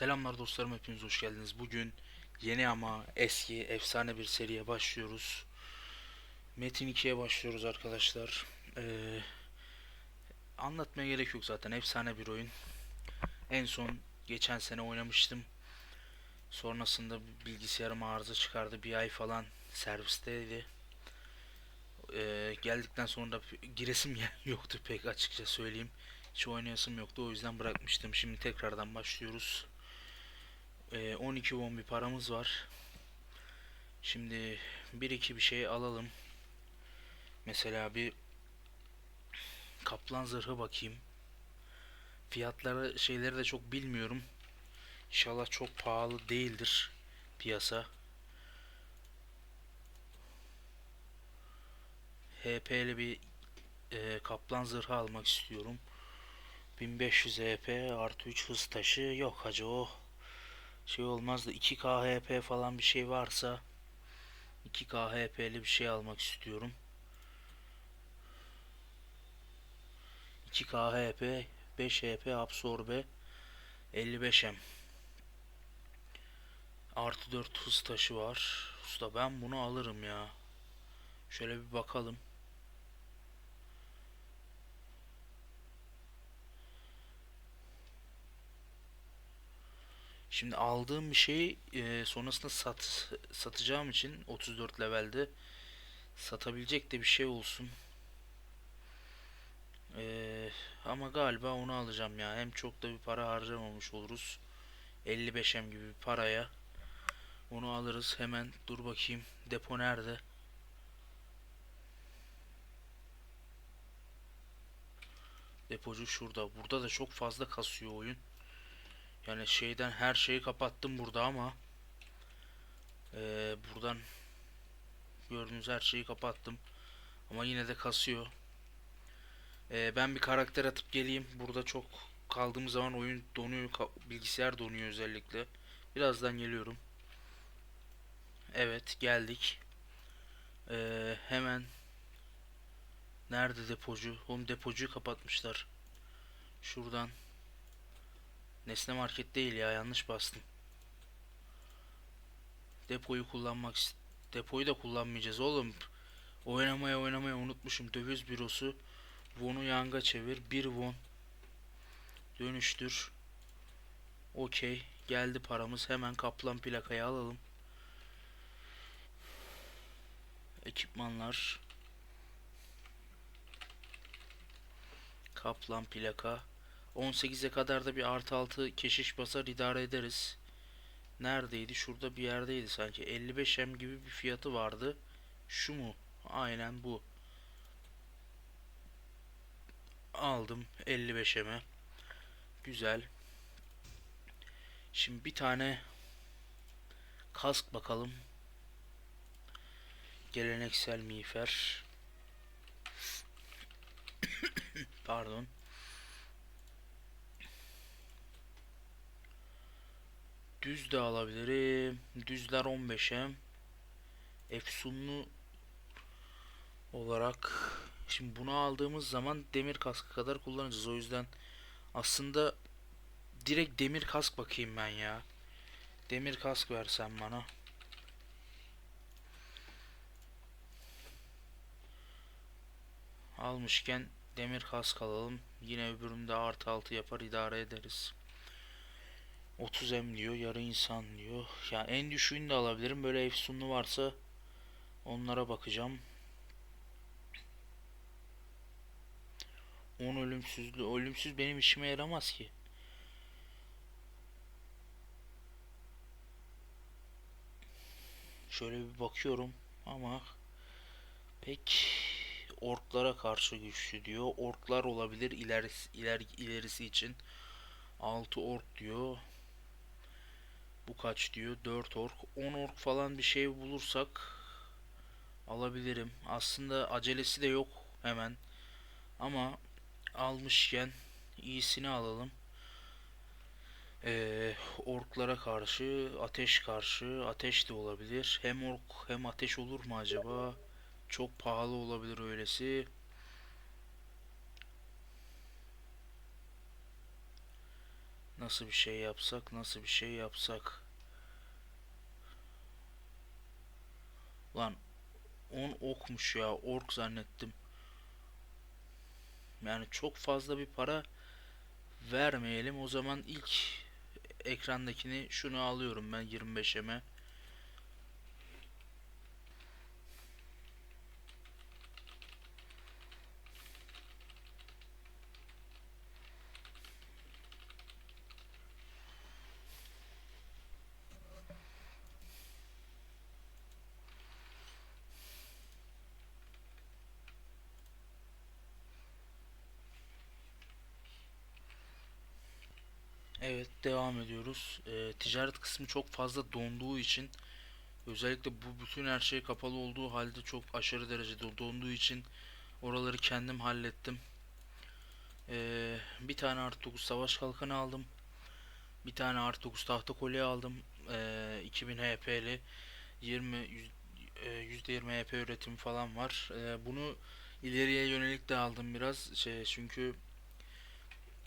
Selamlar dostlarım hepiniz hoş geldiniz. Bugün yeni ama eski efsane bir seriye başlıyoruz. Metin 2'ye başlıyoruz arkadaşlar. Ee, anlatmaya gerek yok zaten efsane bir oyun. En son geçen sene oynamıştım. Sonrasında bilgisayarım arıza çıkardı. Bir ay falan servisteydi. Ee, geldikten sonra da giresim yoktu pek açıkça söyleyeyim. Hiç oynayasım yoktu o yüzden bırakmıştım. Şimdi tekrardan başlıyoruz. Ee, 12 won bir paramız var. Şimdi bir iki bir şey alalım. Mesela bir kaplan zırhı bakayım. Fiyatları şeyleri de çok bilmiyorum. İnşallah çok pahalı değildir piyasa. HP'li bir e, kaplan zırhı almak istiyorum. 1500 HP artı 3 hız taşı yok hacı o şey olmaz da 2K HP falan bir şey varsa 2K HP'li bir şey almak istiyorum. 2K HP 5 HP absorbe 55M Artı 4 hız taşı var. Usta ben bunu alırım ya. Şöyle bir bakalım. Şimdi aldığım bir şeyi e, sonrasında sat satacağım için 34 levelde satabilecek de bir şey olsun. E, ama galiba onu alacağım ya. Hem çok da bir para harcamamış oluruz. 55M gibi bir paraya onu alırız. Hemen dur bakayım. Depo nerede? Depocu şurada. Burada da çok fazla kasıyor oyun. Yani şeyden her şeyi kapattım burada ama ee, buradan gördüğünüz her şeyi kapattım. Ama yine de kasıyor. Ee, ben bir karakter atıp geleyim. Burada çok kaldığım zaman oyun donuyor. Bilgisayar donuyor özellikle. Birazdan geliyorum. Evet geldik. Ee, hemen Nerede depocu? Oğlum depocuyu kapatmışlar. Şuradan Nesne market değil ya yanlış bastım. Depoyu kullanmak depoyu da kullanmayacağız oğlum. Oynamaya oynamaya unutmuşum. Döviz bürosu. Won'u yanga çevir. 1 won. Dönüştür. Okey. Geldi paramız. Hemen kaplan plakayı alalım. Ekipmanlar. Kaplan plaka. 18'e kadar da bir artı altı keşiş basar idare ederiz. Neredeydi? Şurada bir yerdeydi sanki. 55M gibi bir fiyatı vardı. Şu mu? Aynen bu. Aldım 55M'e. Güzel. Şimdi bir tane kask bakalım. Geleneksel miğfer. Pardon. Düz de alabilirim. Düzler 15'e. Efsunlu olarak şimdi bunu aldığımız zaman demir kaskı kadar kullanacağız. O yüzden aslında direkt demir kask bakayım ben ya. Demir kask versen bana. Almışken demir kask alalım. Yine öbüründe artı altı yapar idare ederiz. 30 M diyor. Yarı insan diyor. Ya en düşüğünü de alabilirim. Böyle efsunlu varsa onlara bakacağım. 10 ölümsüzlü. Ölümsüz benim işime yaramaz ki. Şöyle bir bakıyorum ama pek orklara karşı güçlü diyor. Orklar olabilir ilerisi, iler, ilerisi için. 6 ork diyor. Bu kaç diyor? 4 ork. 10 ork falan bir şey bulursak alabilirim. Aslında acelesi de yok hemen. Ama almışken iyisini alalım. Ee, orklara karşı, ateş karşı, ateş de olabilir. Hem ork hem ateş olur mu acaba? Çok pahalı olabilir öylesi. Nasıl bir şey yapsak, nasıl bir şey yapsak. Lan 10 okmuş ya. Ork zannettim. Yani çok fazla bir para vermeyelim. O zaman ilk ekrandakini şunu alıyorum ben 25'eme. Evet devam ediyoruz. Ee, ticaret kısmı çok fazla donduğu için özellikle bu bütün her şey kapalı olduğu halde çok aşırı derecede donduğu için oraları kendim hallettim. Ee, bir tane artı 9 savaş kalkanı aldım. Bir tane artı 9 tahta kolye aldım. Ee, 2000 HP'li 20 yüz- e, %20 HP üretimi falan var. Ee, bunu ileriye yönelik de aldım biraz. Şey, çünkü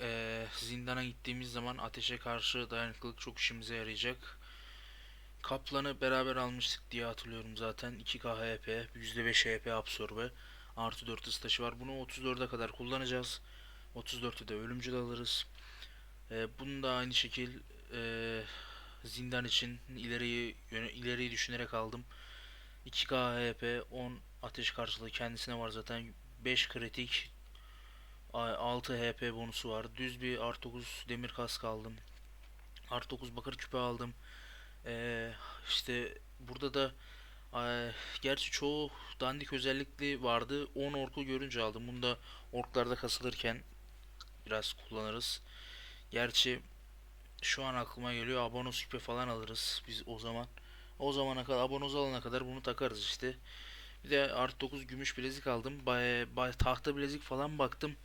ee, zindana gittiğimiz zaman ateşe karşı dayanıklılık çok işimize yarayacak. Kaplan'ı beraber almıştık diye hatırlıyorum zaten. 2K HP, %5 HP absorbe, artı 4 hız taşı var. Bunu 34'e kadar kullanacağız. 34'ü de ölümcül alırız. Ee, bunu da aynı şekil e, zindan için ileriyi ileriyi düşünerek aldım. 2K HP, 10 ateş karşılığı kendisine var zaten. 5 kritik, 6 HP bonusu var. Düz bir artı 9 demir kask aldım. Artı 9 bakır küpe aldım. Ee, işte burada da e, gerçi çoğu dandik özellikli vardı. 10 orku görünce aldım. Bunu da orklarda kasılırken biraz kullanırız. Gerçi şu an aklıma geliyor abonos küpe falan alırız biz o zaman. O zamana kadar abonoz alana kadar bunu takarız işte. Bir de artı 9 gümüş bilezik aldım. Bay, bay, tahta bilezik falan baktım.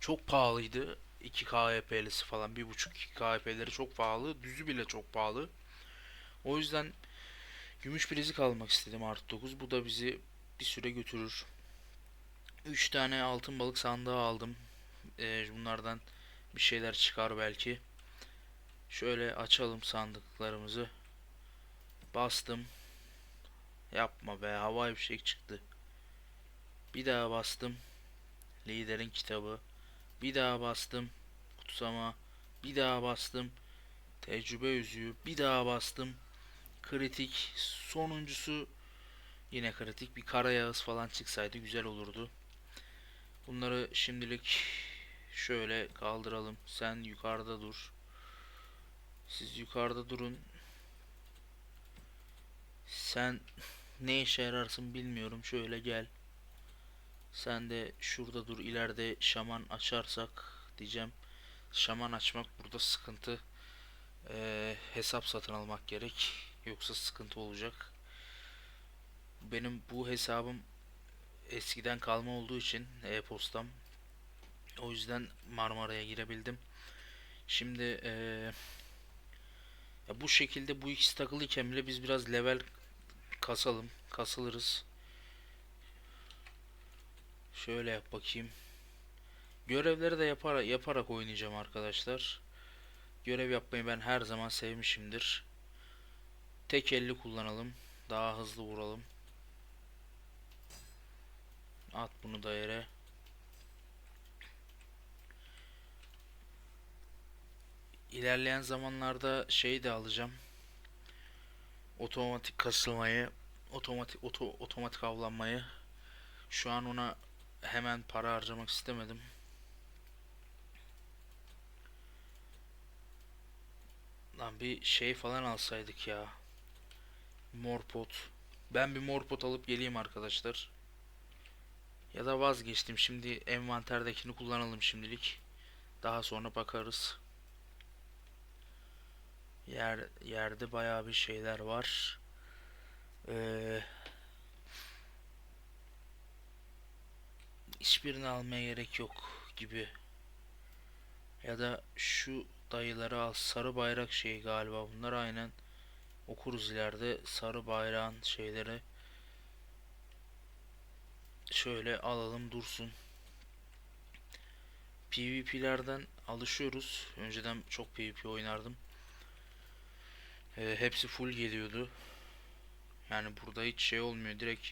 Çok pahalıydı. 2 KHP'lisi falan 1.5-2 KHP'leri çok pahalı. Düzü bile çok pahalı. O yüzden gümüş bilezik almak istedim artı 9. Bu da bizi bir süre götürür. 3 tane altın balık sandığı aldım. Ee, bunlardan bir şeyler çıkar belki. Şöyle açalım sandıklarımızı. Bastım. Yapma be havai bir şey çıktı. Bir daha bastım. Liderin kitabı. Bir daha bastım. Kutsama. Bir daha bastım. Tecrübe yüzüğü. Bir daha bastım. Kritik. Sonuncusu yine kritik. Bir kara yağız falan çıksaydı güzel olurdu. Bunları şimdilik şöyle kaldıralım. Sen yukarıda dur. Siz yukarıda durun. Sen ne işe yararsın bilmiyorum. Şöyle gel. Sen de şurada dur. İleride şaman açarsak diyeceğim. Şaman açmak burada sıkıntı. Ee, hesap satın almak gerek. Yoksa sıkıntı olacak. Benim bu hesabım eskiden kalma olduğu için e-postam. O yüzden Marmara'ya girebildim. Şimdi ee, ya bu şekilde bu ikisi takılıyken bile biz biraz level kasalım. Kasılırız. Şöyle yap bakayım. Görevleri de yapar, yaparak oynayacağım arkadaşlar. Görev yapmayı ben her zaman sevmişimdir. Tek elli kullanalım. Daha hızlı vuralım. At bunu da yere. İlerleyen zamanlarda şey de alacağım. Otomatik kasılmayı, otomatik oto, otomatik avlanmayı. Şu an ona hemen para harcamak istemedim. Lan bir şey falan alsaydık ya. Morpot. Ben bir morpot alıp geleyim arkadaşlar. Ya da vazgeçtim. Şimdi envanterdekini kullanalım şimdilik. Daha sonra bakarız. Yer, yerde bayağı bir şeyler var. Ee, hiçbirini almaya gerek yok gibi. Ya da şu dayıları al. Sarı bayrak şeyi galiba. Bunlar aynen okuruz ileride. Sarı bayrağın şeyleri. Şöyle alalım dursun. PvP'lerden alışıyoruz. Önceden çok PvP oynardım. Ee, hepsi full geliyordu. Yani burada hiç şey olmuyor. Direkt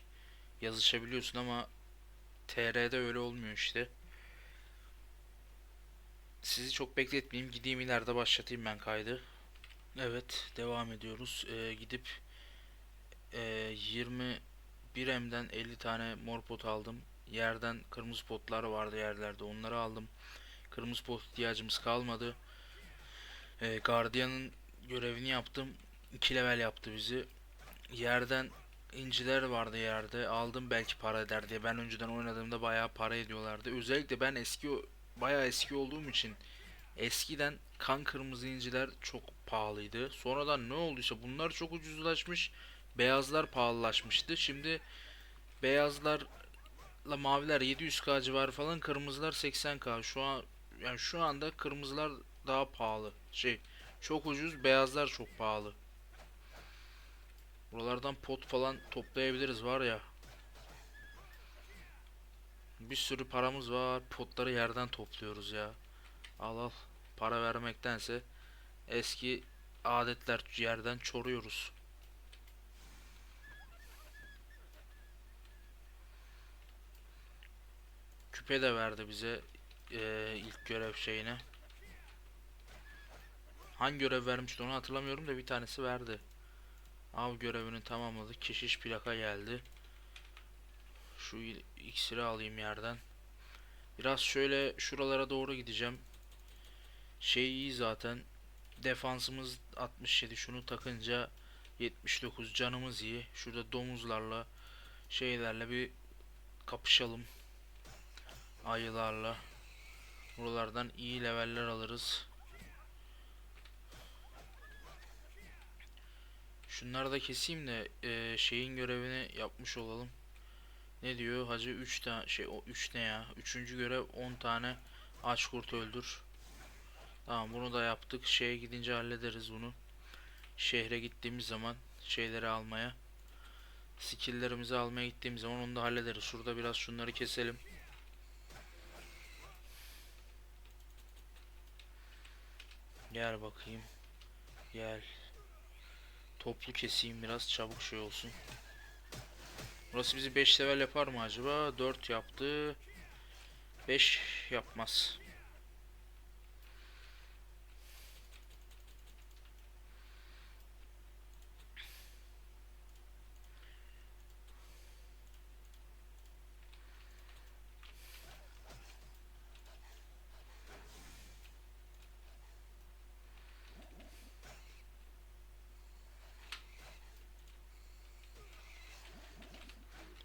yazışabiliyorsun ama TR'de öyle olmuyor işte. Sizi çok bekletmeyeyim. Gideyim ileride başlatayım ben kaydı. Evet, devam ediyoruz. Ee, gidip e, 21 M'den 50 tane mor pot aldım. Yerden kırmızı potlar vardı yerlerde. Onları aldım. Kırmızı pot ihtiyacımız kalmadı. Ee, Guardian'ın görevini yaptım. 2 level yaptı bizi. Yerden inciler vardı yerde. Aldım belki para eder diye. Ben önceden oynadığımda bayağı para ediyorlardı. Özellikle ben eski bayağı eski olduğum için eskiden kan kırmızı inciler çok pahalıydı. Sonradan ne olduysa bunlar çok ucuzlaşmış. Beyazlar pahalılaşmıştı. Şimdi beyazlarla maviler 700k civarı falan, kırmızılar 80k. Şu an yani şu anda kırmızılar daha pahalı. Şey çok ucuz, beyazlar çok pahalı. Buralardan pot falan toplayabiliriz var ya. Bir sürü paramız var. Potları yerden topluyoruz ya. Al al. Para vermektense eski adetler yerden çoruyoruz. Küpe de verdi bize eee, ilk görev şeyine. Hangi görev vermişti onu hatırlamıyorum da bir tanesi verdi. Av görevini tamamladık. Keşiş plaka geldi. Şu iksiri alayım yerden. Biraz şöyle şuralara doğru gideceğim. Şey iyi zaten. Defansımız 67. Şunu takınca 79 canımız iyi. Şurada domuzlarla şeylerle bir kapışalım. Ayılarla. Buralardan iyi leveller alırız. Şunları da keseyim de e, şeyin görevini yapmış olalım. Ne diyor? Hacı 3 tane şey o 3 ne ya? Üçüncü görev 10 tane aç kurt öldür. Tamam bunu da yaptık. Şeye gidince hallederiz bunu. Şehre gittiğimiz zaman şeyleri almaya skill'lerimizi almaya gittiğimiz zaman onu da hallederiz. Şurada biraz şunları keselim. Gel bakayım. Gel. Toplu keseyim biraz çabuk şey olsun. Burası bizi 5 level yapar mı acaba? 4 yaptı. 5 yapmaz.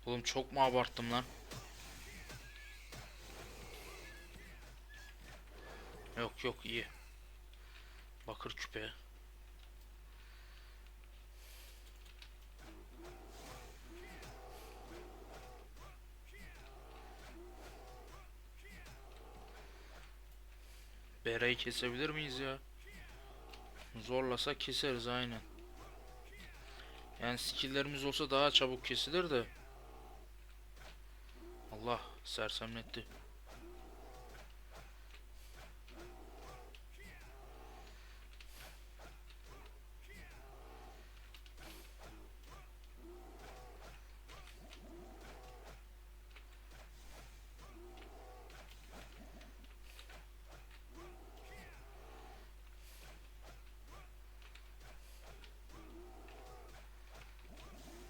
Oğlum çok mu abarttım lan? Yok yok iyi. Bakır küpe. Berayı kesebilir miyiz ya? Zorlasak keseriz aynen. Yani skill'lerimiz olsa daha çabuk kesilir de. Allah sersemletti.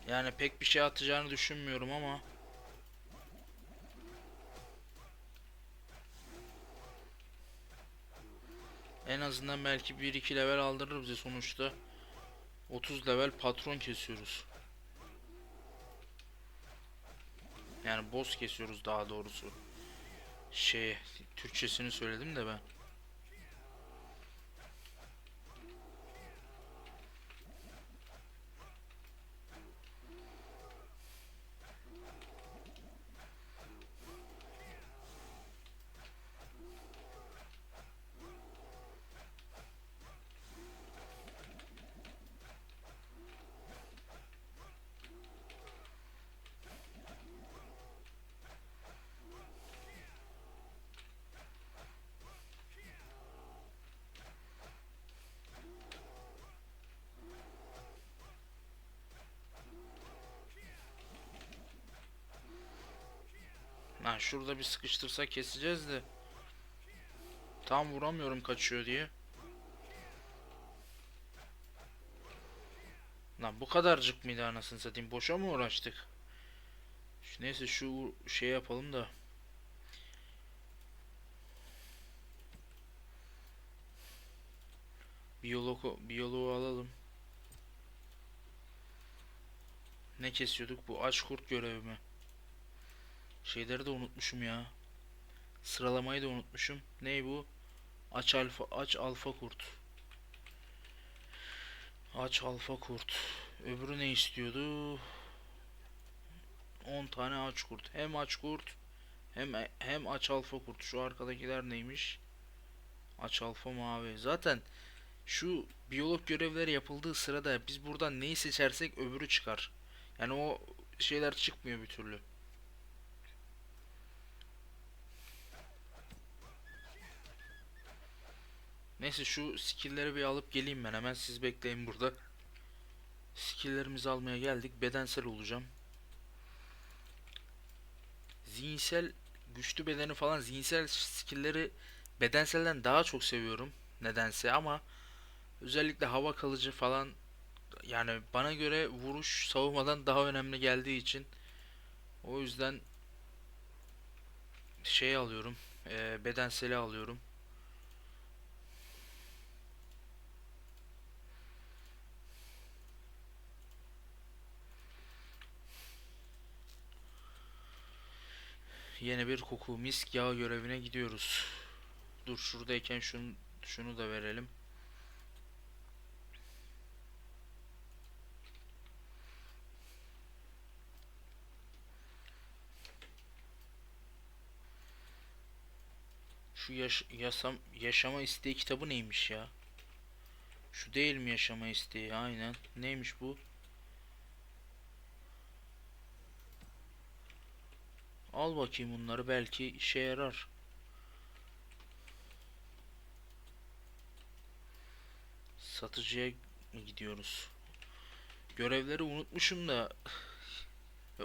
Yani pek bir şey atacağını düşünmüyorum ama en azından belki 1-2 level aldırır bize sonuçta. 30 level patron kesiyoruz. Yani boss kesiyoruz daha doğrusu. Şey, Türkçesini söyledim de ben. Ha şurada bir sıkıştırsa keseceğiz de. Tam vuramıyorum kaçıyor diye. Lan bu kadarcık mıydı anasını satayım? Boşa mı uğraştık? Neyse şu şey yapalım da. Biyologu, biyoloğu alalım. Ne kesiyorduk? Bu aç kurt görevi mi? Şeyleri de unutmuşum ya. Sıralamayı da unutmuşum. Ney bu? Aç alfa aç alfa kurt. Aç alfa kurt. Öbürü ne istiyordu? 10 tane aç kurt. Hem aç kurt hem hem aç alfa kurt. Şu arkadakiler neymiş? Aç alfa mavi. Zaten şu biyolog görevleri yapıldığı sırada biz buradan neyi seçersek öbürü çıkar. Yani o şeyler çıkmıyor bir türlü. Neyse şu skill'leri bir alıp geleyim ben hemen siz bekleyin burada. Skill'lerimizi almaya geldik. Bedensel olacağım. Zihinsel güçlü bedeni falan zihinsel skill'leri bedenselden daha çok seviyorum nedense ama özellikle hava kalıcı falan yani bana göre vuruş savunmadan daha önemli geldiği için o yüzden şey alıyorum e, bedenseli alıyorum. Yeni bir koku misk yağı görevine gidiyoruz. Dur şuradayken şunu şunu da verelim. Şu yaş yasam yaşama isteği kitabı neymiş ya? Şu değil mi yaşama isteği? Aynen. Neymiş bu? Al bakayım bunları belki işe yarar. Satıcıya gidiyoruz. Görevleri unutmuşum da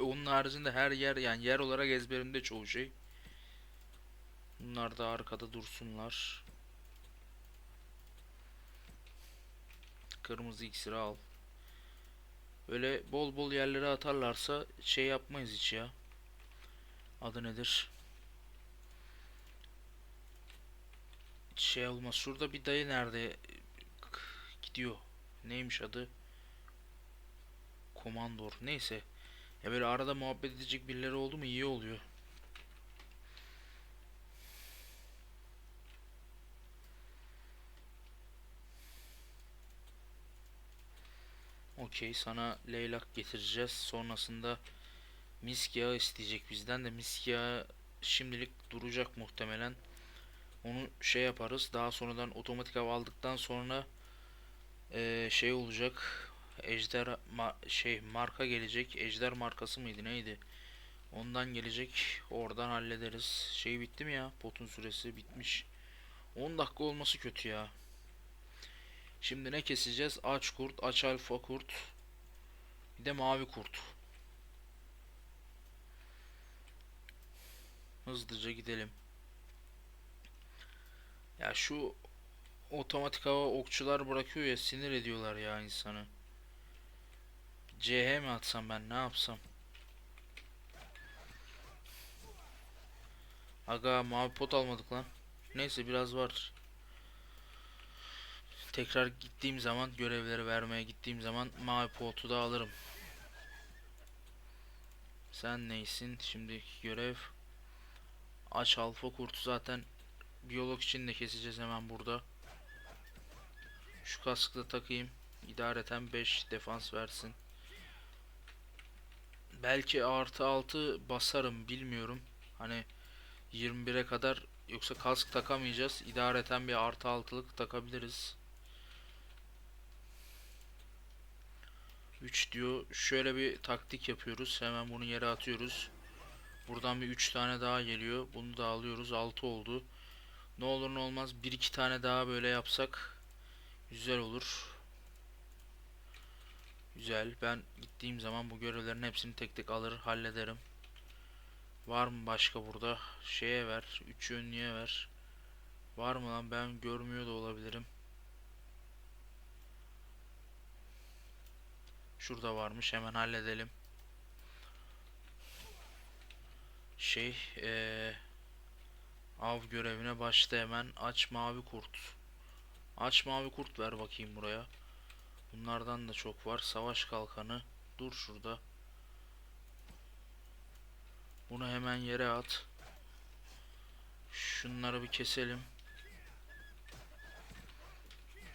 onun haricinde her yer yani yer olarak ezberimde çoğu şey. Bunlar da arkada dursunlar. Kırmızı iksiri al. Böyle bol bol yerlere atarlarsa şey yapmayız hiç ya. Adı nedir? Şey olmaz. Şurada bir dayı nerede gidiyor. Neymiş adı? Komandor. Neyse. Ya böyle arada muhabbet edecek birileri oldu mu iyi oluyor. Okey sana leylak getireceğiz. Sonrasında misk yağı isteyecek bizden de misk yağı şimdilik duracak muhtemelen. Onu şey yaparız. Daha sonradan otomatik hava aldıktan sonra eee, şey olacak. Ejder ma- şey marka gelecek. Ejder markası mıydı neydi? Ondan gelecek. Oradan hallederiz. Şey bitti mi ya? Potun süresi bitmiş. 10 dakika olması kötü ya. Şimdi ne keseceğiz? Aç kurt, aç alfa kurt. Bir de mavi kurt. Hızlıca gidelim. Ya şu otomatik hava okçular bırakıyor ya sinir ediyorlar ya insanı. CH mi atsam ben ne yapsam? Aga mavi pot almadık lan. Neyse biraz var. Tekrar gittiğim zaman görevleri vermeye gittiğim zaman mavi potu da alırım. Sen neysin? Şimdiki görev aç alfa kurtu zaten biyolog için de keseceğiz hemen burada. Şu kaskı da takayım. İdareten 5 defans versin. Belki artı 6 basarım bilmiyorum. Hani 21'e kadar yoksa kask takamayacağız. İdareten bir artı 6'lık takabiliriz. 3 diyor. Şöyle bir taktik yapıyoruz. Hemen bunu yere atıyoruz. Buradan bir 3 tane daha geliyor. Bunu da alıyoruz. 6 oldu. Ne olur ne olmaz 1-2 tane daha böyle yapsak güzel olur. Güzel. Ben gittiğim zaman bu görevlerin hepsini tek tek alır hallederim. Var mı başka burada? Şeye ver. Üç yönlüye ver. Var mı lan? Ben görmüyor da olabilirim. Şurada varmış. Hemen halledelim. Şey, eee av görevine başla hemen. Aç mavi kurt. Aç mavi kurt ver bakayım buraya. Bunlardan da çok var. Savaş kalkanı. Dur şurada. Bunu hemen yere at. Şunları bir keselim.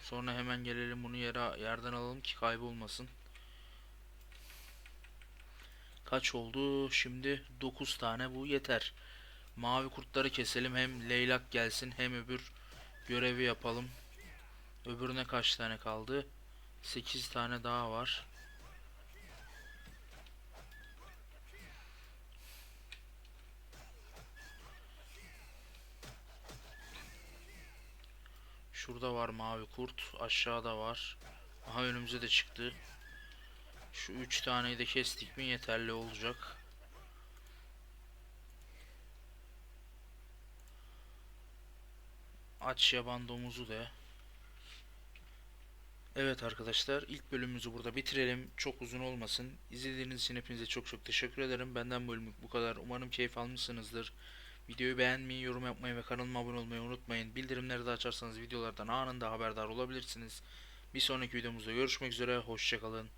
Sonra hemen gelelim bunu yere yerden alalım ki kaybolmasın. Kaç oldu? Şimdi 9 tane bu yeter. Mavi kurtları keselim. Hem leylak gelsin hem öbür görevi yapalım. Öbürüne kaç tane kaldı? 8 tane daha var. Şurada var mavi kurt. Aşağıda var. Aha önümüze de çıktı. Şu 3 taneyi de kestik mi yeterli olacak. Aç yaban domuzu da. Evet arkadaşlar ilk bölümümüzü burada bitirelim. Çok uzun olmasın. İzlediğiniz için hepinize çok çok teşekkür ederim. Benden bölümlük bu kadar. Umarım keyif almışsınızdır. Videoyu beğenmeyi, yorum yapmayı ve kanalıma abone olmayı unutmayın. Bildirimleri de açarsanız videolardan anında haberdar olabilirsiniz. Bir sonraki videomuzda görüşmek üzere. Hoşçakalın.